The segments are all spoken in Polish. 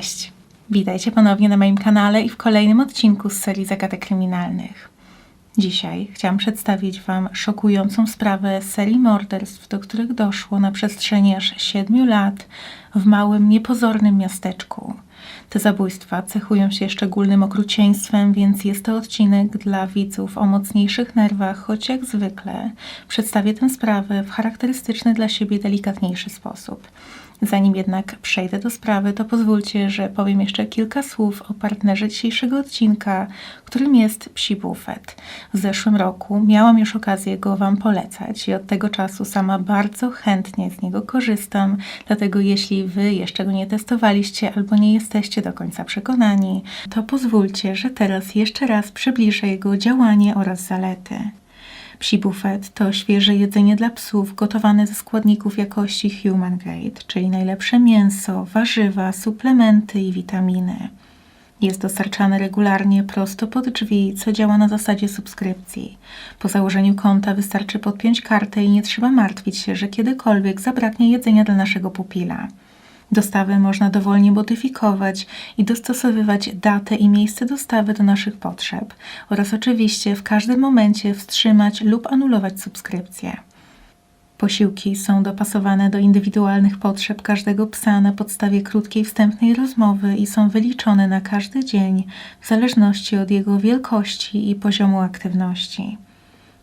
Cześć! Witajcie ponownie na moim kanale i w kolejnym odcinku z serii Zagadek Kryminalnych. Dzisiaj chciałam przedstawić Wam szokującą sprawę serii morderstw, do których doszło na przestrzeni aż 7 lat w małym, niepozornym miasteczku. Te zabójstwa cechują się szczególnym okrucieństwem, więc jest to odcinek dla widzów o mocniejszych nerwach, choć jak zwykle przedstawię tę sprawę w charakterystyczny dla siebie delikatniejszy sposób. Zanim jednak przejdę do sprawy, to pozwólcie, że powiem jeszcze kilka słów o partnerze dzisiejszego odcinka, którym jest Psi Bufet. W zeszłym roku miałam już okazję go Wam polecać i od tego czasu sama bardzo chętnie z niego korzystam, dlatego jeśli Wy jeszcze go nie testowaliście albo nie jesteście do końca przekonani, to pozwólcie, że teraz jeszcze raz przybliżę jego działanie oraz zalety. Psi Buffet to świeże jedzenie dla psów gotowane ze składników jakości human grade, czyli najlepsze mięso, warzywa, suplementy i witaminy. Jest dostarczane regularnie prosto pod drzwi, co działa na zasadzie subskrypcji. Po założeniu konta wystarczy podpiąć kartę i nie trzeba martwić się, że kiedykolwiek zabraknie jedzenia dla naszego pupila. Dostawy można dowolnie modyfikować i dostosowywać datę i miejsce dostawy do naszych potrzeb oraz oczywiście w każdym momencie wstrzymać lub anulować subskrypcję. Posiłki są dopasowane do indywidualnych potrzeb każdego psa na podstawie krótkiej wstępnej rozmowy i są wyliczone na każdy dzień w zależności od jego wielkości i poziomu aktywności.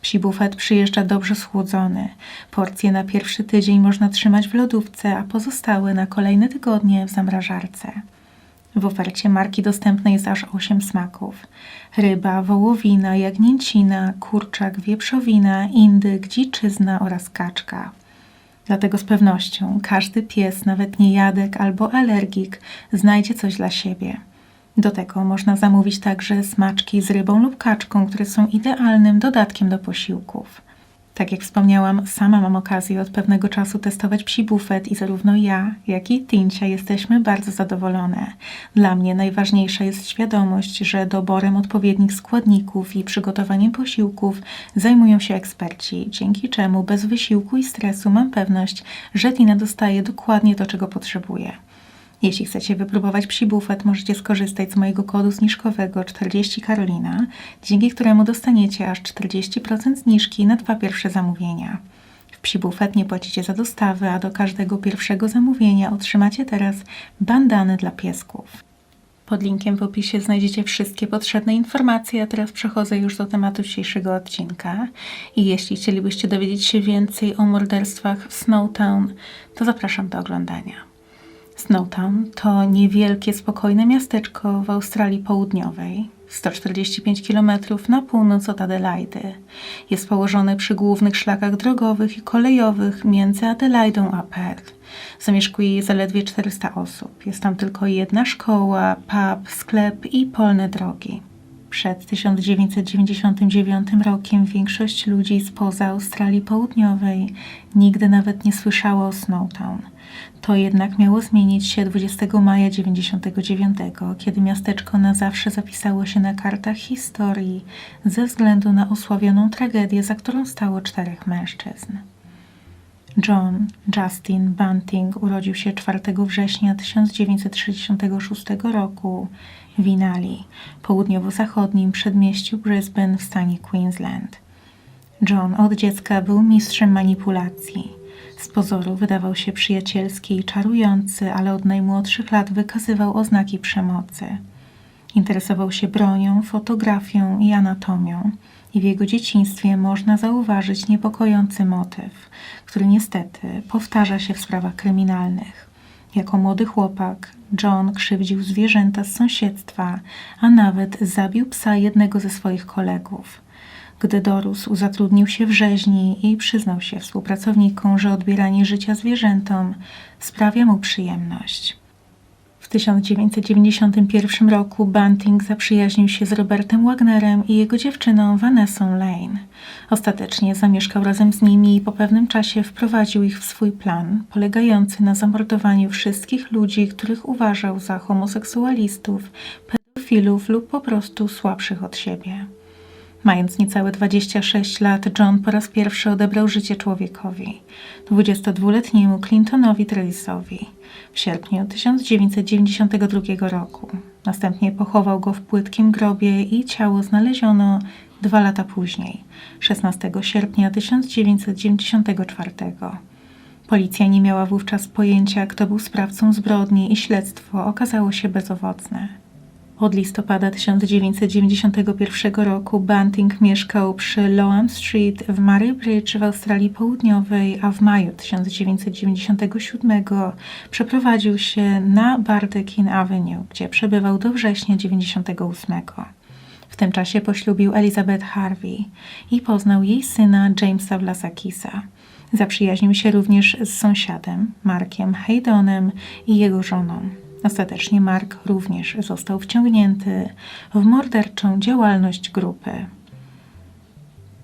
Psi bufet przyjeżdża dobrze schłodzony. Porcje na pierwszy tydzień można trzymać w lodówce, a pozostałe na kolejne tygodnie w zamrażarce. W ofercie marki dostępne jest aż 8 smaków. Ryba, wołowina, jagnięcina, kurczak, wieprzowina, indyk, dziczyzna oraz kaczka. Dlatego z pewnością każdy pies, nawet niejadek albo alergik, znajdzie coś dla siebie. Do tego można zamówić także smaczki z rybą lub kaczką, które są idealnym dodatkiem do posiłków. Tak jak wspomniałam, sama mam okazję od pewnego czasu testować psi bufet i zarówno ja, jak i Tincia jesteśmy bardzo zadowolone. Dla mnie najważniejsza jest świadomość, że doborem odpowiednich składników i przygotowaniem posiłków zajmują się eksperci, dzięki czemu bez wysiłku i stresu mam pewność, że Tina dostaje dokładnie to, czego potrzebuje. Jeśli chcecie wypróbować psi bufet, możecie skorzystać z mojego kodu zniżkowego 40 Karolina, dzięki któremu dostaniecie aż 40% zniżki na dwa pierwsze zamówienia. W psi bufet nie płacicie za dostawę, a do każdego pierwszego zamówienia otrzymacie teraz bandany dla piesków. Pod linkiem w opisie znajdziecie wszystkie potrzebne informacje, a teraz przechodzę już do tematu dzisiejszego odcinka. I jeśli chcielibyście dowiedzieć się więcej o morderstwach w Snowtown, to zapraszam do oglądania. Snowtown to niewielkie, spokojne miasteczko w Australii Południowej, 145 km na północ od Adelaidy. Jest położone przy głównych szlakach drogowych i kolejowych między Adelaidą a Perth. Zamieszkuje je zaledwie 400 osób. Jest tam tylko jedna szkoła, pub, sklep i polne drogi. Przed 1999 rokiem większość ludzi spoza Australii Południowej nigdy nawet nie słyszała o Snowtown. To jednak miało zmienić się 20 maja 1999, kiedy miasteczko na zawsze zapisało się na kartach historii ze względu na osławioną tragedię, za którą stało czterech mężczyzn. John Justin Bunting urodził się 4 września 1966 roku w Inali, południowo-zachodnim przedmieściu Brisbane w stanie Queensland. John od dziecka był mistrzem manipulacji. Z pozoru wydawał się przyjacielski i czarujący, ale od najmłodszych lat wykazywał oznaki przemocy. Interesował się bronią, fotografią i anatomią, i w jego dzieciństwie można zauważyć niepokojący motyw, który niestety powtarza się w sprawach kryminalnych. Jako młody chłopak, John krzywdził zwierzęta z sąsiedztwa, a nawet zabił psa jednego ze swoich kolegów. Gdy dorósł, zatrudnił się w rzeźni i przyznał się współpracownikom, że odbieranie życia zwierzętom sprawia mu przyjemność. W 1991 roku Bunting zaprzyjaźnił się z Robertem Wagnerem i jego dziewczyną Vanessą Lane. Ostatecznie zamieszkał razem z nimi i po pewnym czasie wprowadził ich w swój plan, polegający na zamordowaniu wszystkich ludzi, których uważał za homoseksualistów, pedofilów lub po prostu słabszych od siebie. Mając niecałe 26 lat, John po raz pierwszy odebrał życie człowiekowi 22-letniemu Clintonowi Travisowi w sierpniu 1992 roku. Następnie pochował go w płytkim grobie i ciało znaleziono dwa lata później, 16 sierpnia 1994. Policja nie miała wówczas pojęcia, kto był sprawcą zbrodni i śledztwo okazało się bezowocne. Od listopada 1991 roku Bunting mieszkał przy Lowham Street w Murray Bridge w Australii Południowej, a w maju 1997 przeprowadził się na Bardekin Avenue, gdzie przebywał do września 1998. W tym czasie poślubił Elizabeth Harvey i poznał jej syna Jamesa Vlasakisa. Zaprzyjaźnił się również z sąsiadem, Markiem Haydonem i jego żoną. Ostatecznie Mark również został wciągnięty w morderczą działalność grupy.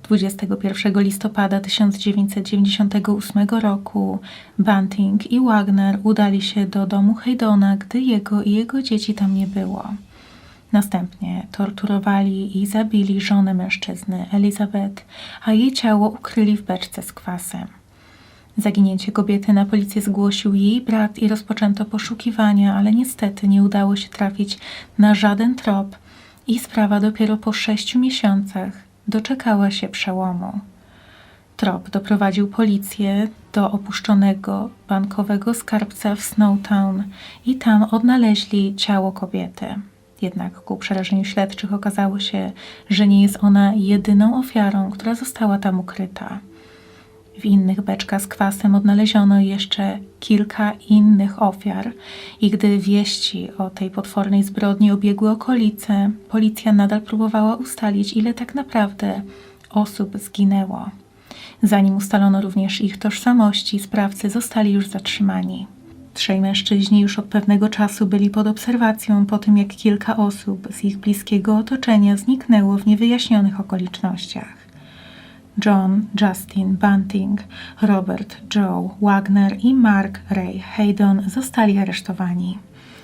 21 listopada 1998 roku Bunting i Wagner udali się do domu Haydona, gdy jego i jego dzieci tam nie było. Następnie torturowali i zabili żonę mężczyzny, Elizabeth, a jej ciało ukryli w beczce z kwasem. Zaginięcie kobiety na policję zgłosił jej brat i rozpoczęto poszukiwania, ale niestety nie udało się trafić na żaden trop i sprawa dopiero po sześciu miesiącach doczekała się przełomu. Trop doprowadził policję do opuszczonego bankowego skarbca w Snowtown i tam odnaleźli ciało kobiety. Jednak ku przerażeniu śledczych okazało się, że nie jest ona jedyną ofiarą, która została tam ukryta. W innych beczkach z kwasem odnaleziono jeszcze kilka innych ofiar, i gdy wieści o tej potwornej zbrodni obiegły okolice, policja nadal próbowała ustalić, ile tak naprawdę osób zginęło. Zanim ustalono również ich tożsamości, sprawcy zostali już zatrzymani. Trzej mężczyźni już od pewnego czasu byli pod obserwacją po tym, jak kilka osób z ich bliskiego otoczenia zniknęło w niewyjaśnionych okolicznościach. John, Justin, Bunting, Robert, Joe, Wagner i Mark Ray Haydon zostali aresztowani.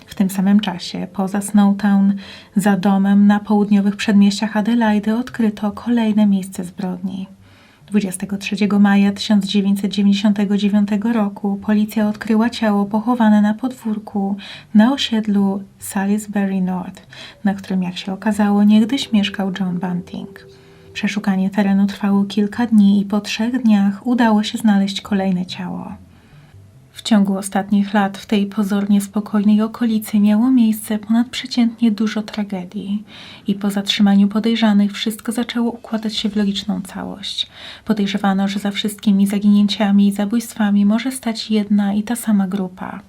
W tym samym czasie, poza Snowtown, za domem na południowych przedmieściach Adelaide odkryto kolejne miejsce zbrodni. 23 maja 1999 roku policja odkryła ciało pochowane na podwórku na osiedlu Salisbury North, na którym, jak się okazało, niegdyś mieszkał John Bunting. Przeszukanie terenu trwało kilka dni i po trzech dniach udało się znaleźć kolejne ciało. W ciągu ostatnich lat w tej pozornie spokojnej okolicy miało miejsce ponadprzeciętnie dużo tragedii i po zatrzymaniu podejrzanych wszystko zaczęło układać się w logiczną całość. Podejrzewano, że za wszystkimi zaginięciami i zabójstwami może stać jedna i ta sama grupa.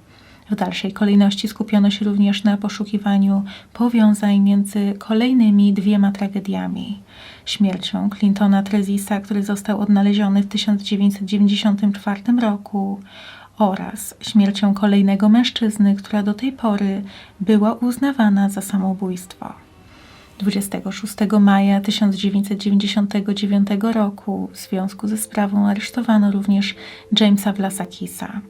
W dalszej kolejności skupiono się również na poszukiwaniu powiązań między kolejnymi dwiema tragediami. Śmiercią Clintona Trezisa, który został odnaleziony w 1994 roku oraz śmiercią kolejnego mężczyzny, która do tej pory była uznawana za samobójstwo. 26 maja 1999 roku w związku ze sprawą aresztowano również Jamesa Vlasakisa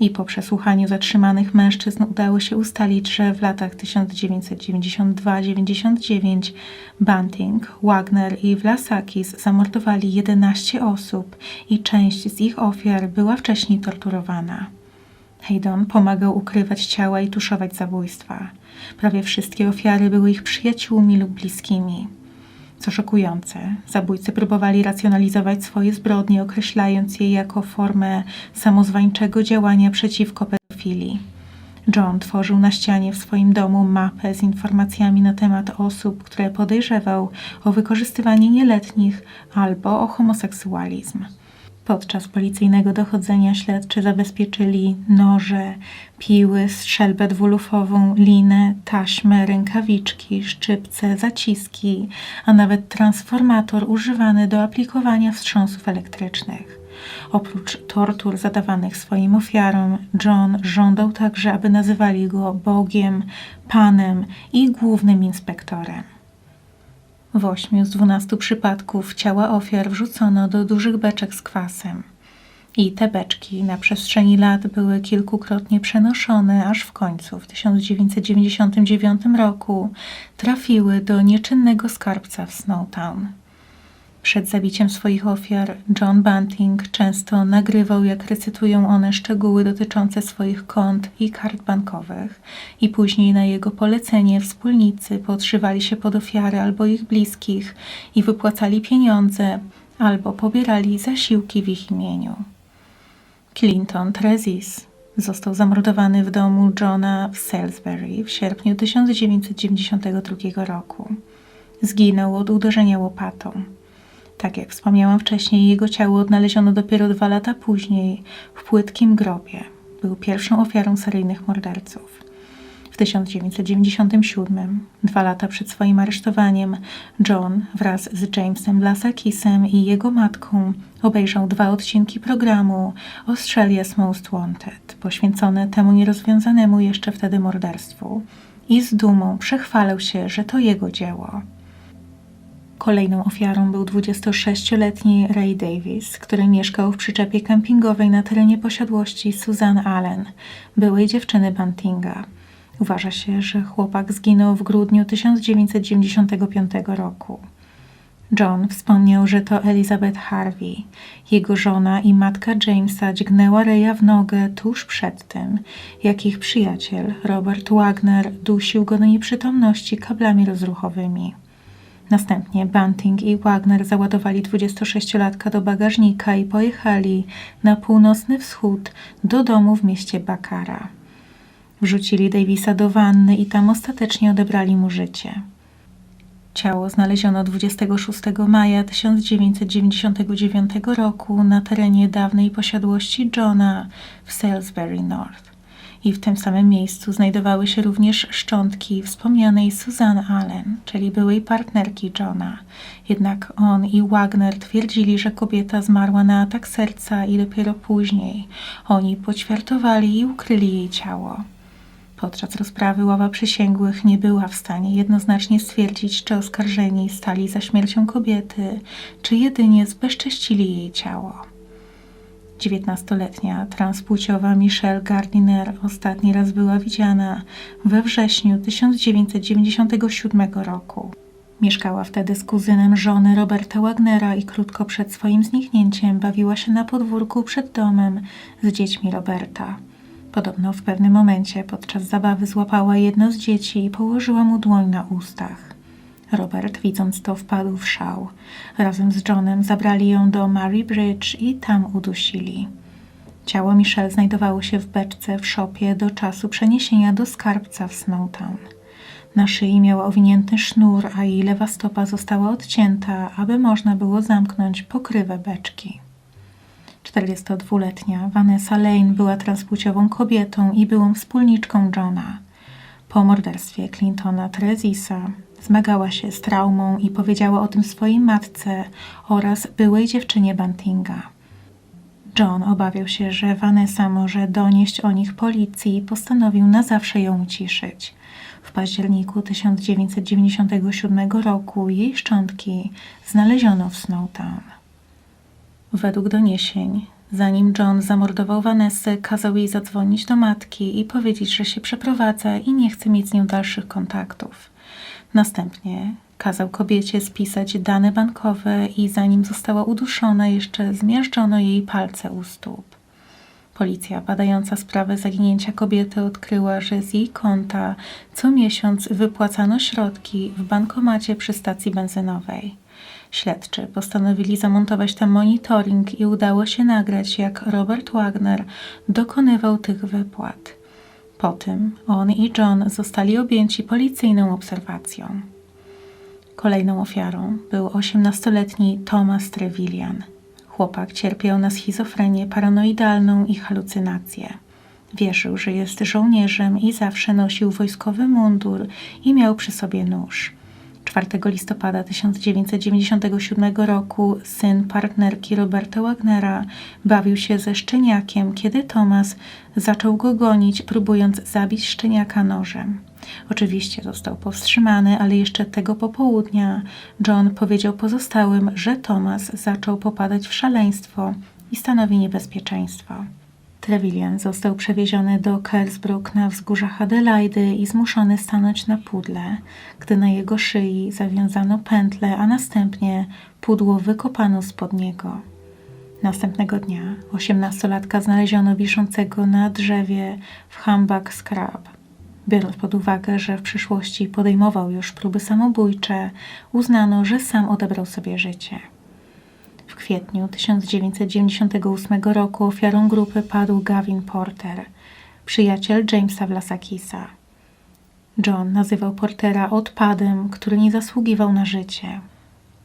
i po przesłuchaniu zatrzymanych mężczyzn udało się ustalić, że w latach 1992-99 Bunting, Wagner i Vlasakis zamordowali 11 osób i część z ich ofiar była wcześniej torturowana. Haydon pomagał ukrywać ciała i tuszować zabójstwa. Prawie wszystkie ofiary były ich przyjaciółmi lub bliskimi. Co szokujące, zabójcy próbowali racjonalizować swoje zbrodnie, określając je jako formę samozwańczego działania przeciwko pedofilii. John tworzył na ścianie w swoim domu mapę z informacjami na temat osób, które podejrzewał o wykorzystywanie nieletnich albo o homoseksualizm. Podczas policyjnego dochodzenia śledczy zabezpieczyli noże, piły, strzelbę dwulufową, linę, taśmę, rękawiczki, szczypce, zaciski, a nawet transformator używany do aplikowania wstrząsów elektrycznych. Oprócz tortur zadawanych swoim ofiarom, John żądał także, aby nazywali go Bogiem, Panem i głównym inspektorem. W ośmiu z dwunastu przypadków ciała ofiar wrzucono do dużych beczek z kwasem. I te beczki na przestrzeni lat były kilkukrotnie przenoszone, aż w końcu w 1999 roku trafiły do nieczynnego skarbca w Snowtown. Przed zabiciem swoich ofiar John Bunting często nagrywał, jak recytują one szczegóły dotyczące swoich kont i kart bankowych, i później na jego polecenie wspólnicy podszywali się pod ofiary albo ich bliskich i wypłacali pieniądze albo pobierali zasiłki w ich imieniu. Clinton Trezis został zamordowany w domu Johna w Salisbury w sierpniu 1992 roku. Zginął od uderzenia łopatą. Tak jak wspomniałam wcześniej, jego ciało odnaleziono dopiero dwa lata później w płytkim grobie. Był pierwszą ofiarą seryjnych morderców. W 1997, dwa lata przed swoim aresztowaniem, John wraz z Jamesem Lasakisem i jego matką obejrzał dwa odcinki programu Australia's Most Wanted, poświęcone temu nierozwiązanemu jeszcze wtedy morderstwu i z dumą przechwalał się, że to jego dzieło. Kolejną ofiarą był 26-letni Ray Davis, który mieszkał w przyczepie kempingowej na terenie posiadłości Susan Allen, byłej dziewczyny Bantinga. Uważa się, że chłopak zginął w grudniu 1995 roku. John wspomniał, że to Elizabeth Harvey, jego żona i matka Jamesa dźgnęła Reja w nogę tuż przed tym, jak ich przyjaciel Robert Wagner dusił go do nieprzytomności kablami rozruchowymi. Następnie Bunting i Wagner załadowali 26-latka do bagażnika i pojechali na północny wschód do domu w mieście Bakara. Wrzucili Davisa do wanny i tam ostatecznie odebrali mu życie. Ciało znaleziono 26 maja 1999 roku na terenie dawnej posiadłości Johna w Salisbury North. I w tym samym miejscu znajdowały się również szczątki wspomnianej Susan Allen, czyli byłej partnerki Johna. Jednak on i Wagner twierdzili, że kobieta zmarła na atak serca i dopiero później oni poćwiartowali i ukryli jej ciało. Podczas rozprawy ława przysięgłych nie była w stanie jednoznacznie stwierdzić, czy oskarżeni stali za śmiercią kobiety, czy jedynie zbezcześcili jej ciało. 19-letnia transpłciowa Michelle Gardiner ostatni raz była widziana we wrześniu 1997 roku. Mieszkała wtedy z kuzynem żony Roberta Wagnera i krótko przed swoim zniknięciem bawiła się na podwórku przed domem z dziećmi Roberta. Podobno w pewnym momencie podczas zabawy złapała jedno z dzieci i położyła mu dłoń na ustach. Robert, widząc to, wpadł w szał. Razem z Johnem zabrali ją do Mary Bridge i tam udusili. Ciało Michelle znajdowało się w beczce w szopie do czasu przeniesienia do skarbca w Snowtown. Na szyi miała owinięty sznur, a jej lewa stopa została odcięta, aby można było zamknąć pokrywę beczki. 42-letnia Vanessa Lane była transpłciową kobietą i byłą wspólniczką Johna. Po morderstwie Clintona Trezisa zmagała się z traumą i powiedziała o tym swojej matce oraz byłej dziewczynie Bantinga. John obawiał się, że Vanessa może donieść o nich policji i postanowił na zawsze ją uciszyć. W październiku 1997 roku jej szczątki znaleziono w Snowtown. Według doniesień, zanim John zamordował Vanessę, kazał jej zadzwonić do matki i powiedzieć, że się przeprowadza i nie chce mieć z nią dalszych kontaktów. Następnie kazał kobiecie spisać dane bankowe i zanim została uduszona, jeszcze zmiażdżono jej palce u stóp. Policja badająca sprawę zaginięcia kobiety odkryła, że z jej konta co miesiąc wypłacano środki w bankomacie przy stacji benzynowej. Śledczy postanowili zamontować tam monitoring i udało się nagrać, jak Robert Wagner dokonywał tych wypłat. Po tym on i John zostali objęci policyjną obserwacją. Kolejną ofiarą był 18-letni Thomas Trevillian. Chłopak cierpiał na schizofrenię paranoidalną i halucynacje. Wierzył, że jest żołnierzem i zawsze nosił wojskowy mundur i miał przy sobie nóż. 4 listopada 1997 roku syn partnerki Roberta Wagnera bawił się ze szczeniakiem, kiedy Thomas zaczął go gonić, próbując zabić szczeniaka nożem. Oczywiście został powstrzymany, ale jeszcze tego popołudnia John powiedział pozostałym, że Thomas zaczął popadać w szaleństwo i stanowi niebezpieczeństwo. Trevelyan został przewieziony do Kersbrook na wzgórzach Adelaidy i zmuszony stanąć na pudle, gdy na jego szyi zawiązano pętlę, a następnie pudło wykopano spod niego. Następnego dnia osiemnastolatka znaleziono wiszącego na drzewie w Humbug Scrub. Biorąc pod uwagę, że w przyszłości podejmował już próby samobójcze, uznano, że sam odebrał sobie życie. Kwietniu 1998 roku ofiarą grupy padł Gavin Porter, przyjaciel Jamesa Vlasakisa. John nazywał Portera odpadem, który nie zasługiwał na życie.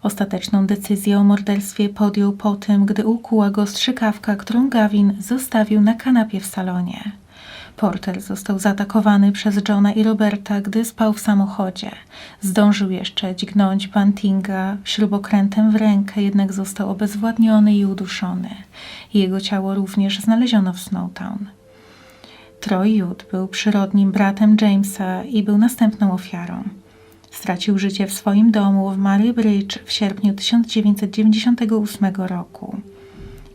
Ostateczną decyzję o morderstwie podjął po tym, gdy ukuła go strzykawka, którą Gavin zostawił na kanapie w salonie. Porter został zaatakowany przez Johna i Roberta, gdy spał w samochodzie. Zdążył jeszcze dźgnąć Bantinga śrubokrętem w rękę, jednak został obezwładniony i uduszony. Jego ciało również znaleziono w Snowtown. Troy Judd był przyrodnim bratem Jamesa i był następną ofiarą. Stracił życie w swoim domu w Mary Bridge w sierpniu 1998 roku.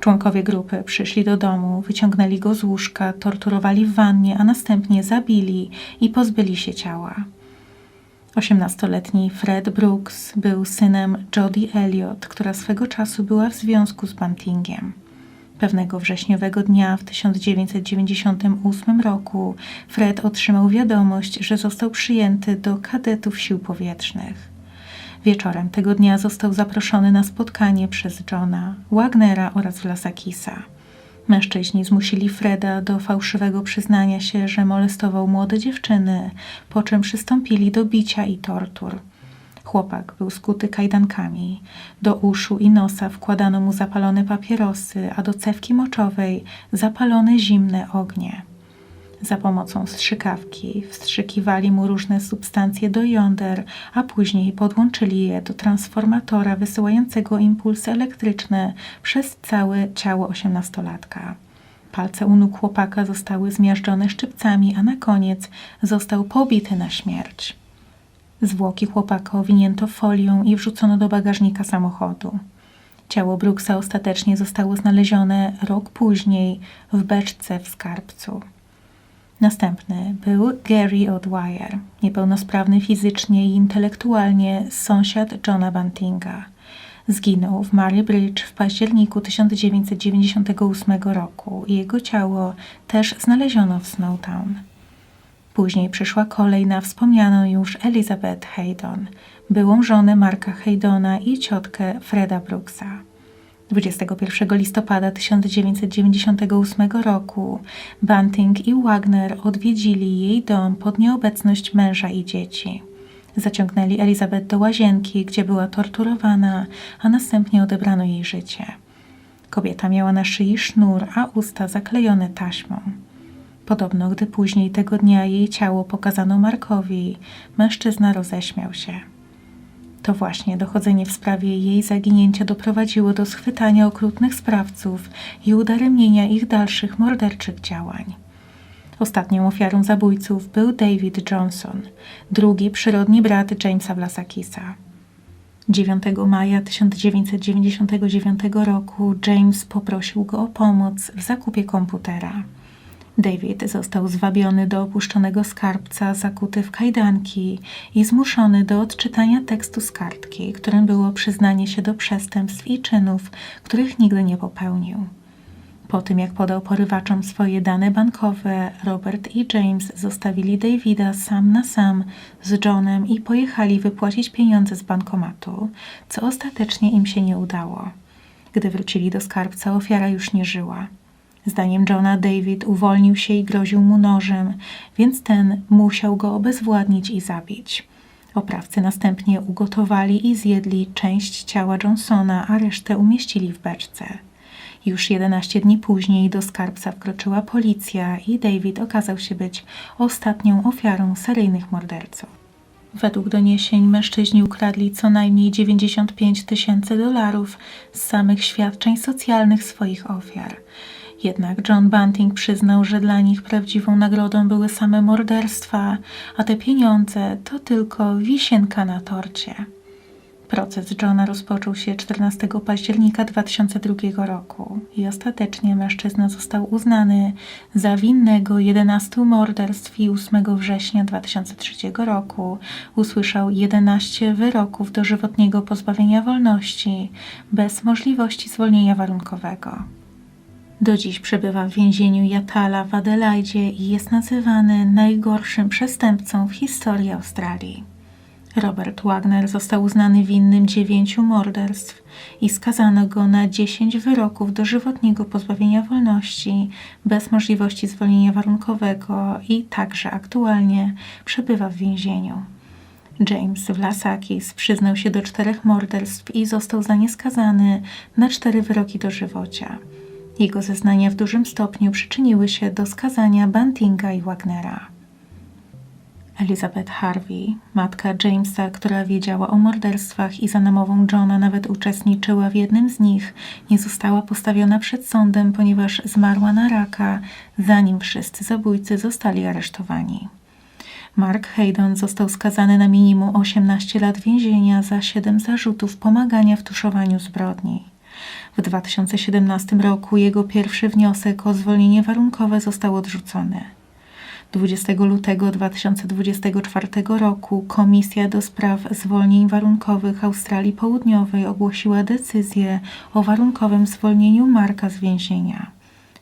Członkowie grupy przyszli do domu, wyciągnęli go z łóżka, torturowali w wannie, a następnie zabili i pozbyli się ciała. Osiemnastoletni Fred Brooks był synem Jodie Elliot, która swego czasu była w związku z Bantingiem. Pewnego wrześniowego dnia w 1998 roku Fred otrzymał wiadomość, że został przyjęty do kadetów sił powietrznych. Wieczorem tego dnia został zaproszony na spotkanie przez Johna, Wagnera oraz Vlasakisa. Mężczyźni zmusili Freda do fałszywego przyznania się, że molestował młode dziewczyny, po czym przystąpili do bicia i tortur. Chłopak był skuty kajdankami. Do uszu i nosa wkładano mu zapalone papierosy, a do cewki moczowej zapalone zimne ognie. Za pomocą strzykawki wstrzykiwali mu różne substancje do jąder, a później podłączyli je do transformatora wysyłającego impulsy elektryczne przez całe ciało osiemnastolatka. Palce u nóg chłopaka zostały zmiażdżone szczypcami, a na koniec został pobity na śmierć. Zwłoki chłopaka owinięto folią i wrzucono do bagażnika samochodu. Ciało Brooksa ostatecznie zostało znalezione rok później w beczce w skarbcu. Następny był Gary O'Dwyer, niepełnosprawny fizycznie i intelektualnie sąsiad Johna Bantinga. Zginął w Mary Bridge w październiku 1998 roku i jego ciało też znaleziono w Snowtown. Później przyszła kolej na wspomnianą już Elizabeth Haydon, byłą żonę Marka Haydona i ciotkę Freda Brooksa. 21 listopada 1998 roku Banting i Wagner odwiedzili jej dom pod nieobecność męża i dzieci. Zaciągnęli Elizabeth do łazienki, gdzie była torturowana, a następnie odebrano jej życie. Kobieta miała na szyi sznur, a usta zaklejone taśmą. Podobno, gdy później tego dnia jej ciało pokazano Markowi, mężczyzna roześmiał się. To właśnie dochodzenie w sprawie jej zaginięcia doprowadziło do schwytania okrutnych sprawców i udaremnienia ich dalszych morderczych działań. Ostatnią ofiarą zabójców był David Johnson, drugi przyrodni brat Jamesa Vlasakisa. 9 maja 1999 roku James poprosił go o pomoc w zakupie komputera. David został zwabiony do opuszczonego skarbca, zakuty w kajdanki i zmuszony do odczytania tekstu z kartki, którym było przyznanie się do przestępstw i czynów, których nigdy nie popełnił. Po tym, jak podał porywaczom swoje dane bankowe, Robert i James zostawili Davida sam na sam z Johnem i pojechali wypłacić pieniądze z bankomatu, co ostatecznie im się nie udało. Gdy wrócili do skarbca, ofiara już nie żyła. Zdaniem Johna David uwolnił się i groził mu nożem, więc ten musiał go obezwładnić i zabić. Oprawcy następnie ugotowali i zjedli część ciała Johnsona, a resztę umieścili w beczce. Już 11 dni później do skarbca wkroczyła policja i David okazał się być ostatnią ofiarą seryjnych morderców. Według doniesień mężczyźni ukradli co najmniej 95 tysięcy dolarów z samych świadczeń socjalnych swoich ofiar. Jednak John Bunting przyznał, że dla nich prawdziwą nagrodą były same morderstwa, a te pieniądze to tylko wisienka na torcie. Proces Johna rozpoczął się 14 października 2002 roku i ostatecznie mężczyzna został uznany za winnego 11 morderstw i 8 września 2003 roku usłyszał 11 wyroków dożywotniego pozbawienia wolności bez możliwości zwolnienia warunkowego. Do dziś przebywa w więzieniu Yatala w Adelaidzie i jest nazywany najgorszym przestępcą w historii Australii. Robert Wagner został uznany winnym dziewięciu morderstw i skazano go na 10 wyroków dożywotniego pozbawienia wolności bez możliwości zwolnienia warunkowego i także aktualnie przebywa w więzieniu. James Vlasakis przyznał się do czterech morderstw i został za nie skazany na cztery wyroki dożywocia. Jego zeznania w dużym stopniu przyczyniły się do skazania Bantinga i Wagnera. Elizabeth Harvey, matka Jamesa, która wiedziała o morderstwach i za namową Johna nawet uczestniczyła w jednym z nich, nie została postawiona przed sądem, ponieważ zmarła na raka, zanim wszyscy zabójcy zostali aresztowani. Mark Haydon został skazany na minimum 18 lat więzienia za 7 zarzutów pomagania w tuszowaniu zbrodni. W 2017 roku jego pierwszy wniosek o zwolnienie warunkowe został odrzucony. 20 lutego 2024 roku Komisja do Spraw Zwolnień Warunkowych Australii Południowej ogłosiła decyzję o warunkowym zwolnieniu Marka z więzienia.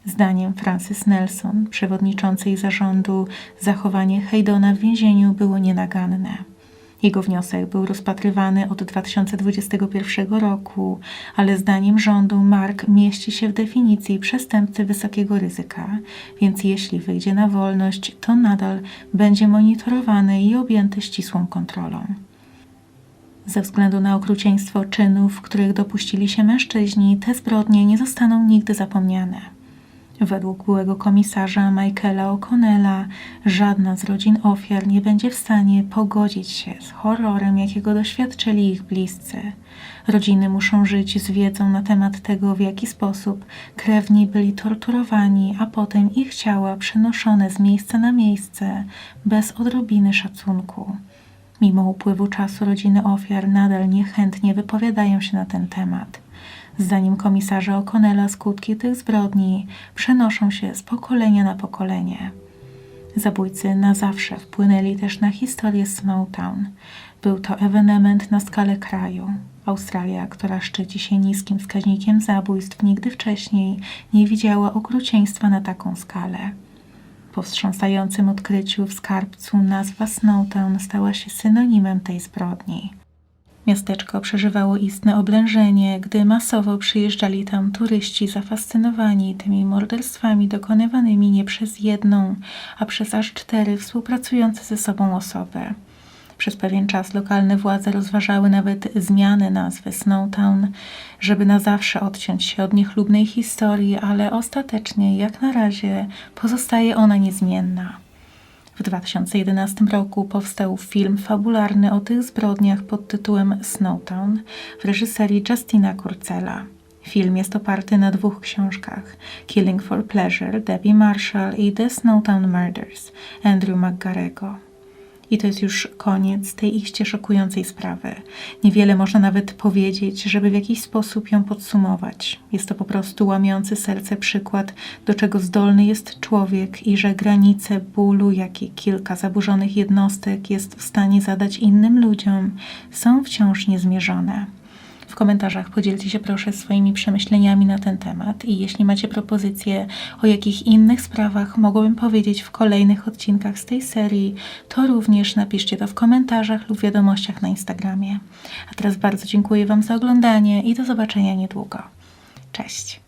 Zdaniem Francis Nelson, przewodniczącej zarządu, zachowanie Haydona w więzieniu było nienaganne. Jego wniosek był rozpatrywany od 2021 roku, ale zdaniem rządu Mark mieści się w definicji przestępcy wysokiego ryzyka, więc jeśli wyjdzie na wolność, to nadal będzie monitorowany i objęty ścisłą kontrolą. Ze względu na okrucieństwo czynów, których dopuścili się mężczyźni, te zbrodnie nie zostaną nigdy zapomniane. Według byłego komisarza Michaela O'Connella, żadna z rodzin ofiar nie będzie w stanie pogodzić się z horrorem, jakiego doświadczyli ich bliscy. Rodziny muszą żyć z wiedzą na temat tego, w jaki sposób krewni byli torturowani, a potem ich ciała przenoszone z miejsca na miejsce bez odrobiny szacunku. Mimo upływu czasu rodziny ofiar nadal niechętnie wypowiadają się na ten temat. Zdaniem komisarza O'Connella skutki tych zbrodni przenoszą się z pokolenia na pokolenie. Zabójcy na zawsze wpłynęli też na historię Snowtown. Był to ewenement na skalę kraju. Australia, która szczyci się niskim wskaźnikiem zabójstw, nigdy wcześniej nie widziała okrucieństwa na taką skalę. Po wstrząsającym odkryciu w skarbcu nazwa Snowtown stała się synonimem tej zbrodni. Miasteczko przeżywało istne oblężenie, gdy masowo przyjeżdżali tam turyści zafascynowani tymi morderstwami dokonywanymi nie przez jedną, a przez aż cztery współpracujące ze sobą osoby. Przez pewien czas lokalne władze rozważały nawet zmianę nazwy Snowtown, żeby na zawsze odciąć się od niechlubnej historii, ale ostatecznie, jak na razie, pozostaje ona niezmienna. W 2011 roku powstał film fabularny o tych zbrodniach pod tytułem Snowtown w reżyserii Justina Kurcela. Film jest oparty na dwóch książkach: Killing for Pleasure Debbie Marshall i The Snowtown Murders Andrew McGarego. I to jest już koniec tej iście szokującej sprawy. Niewiele można nawet powiedzieć, żeby w jakiś sposób ją podsumować. Jest to po prostu łamiący serce przykład, do czego zdolny jest człowiek i że granice bólu, jakie kilka zaburzonych jednostek jest w stanie zadać innym ludziom, są wciąż niezmierzone. W komentarzach podzielcie się proszę swoimi przemyśleniami na ten temat i jeśli macie propozycje, o jakich innych sprawach mogłabym powiedzieć w kolejnych odcinkach z tej serii, to również napiszcie to w komentarzach lub wiadomościach na Instagramie. A teraz bardzo dziękuję Wam za oglądanie i do zobaczenia niedługo. Cześć!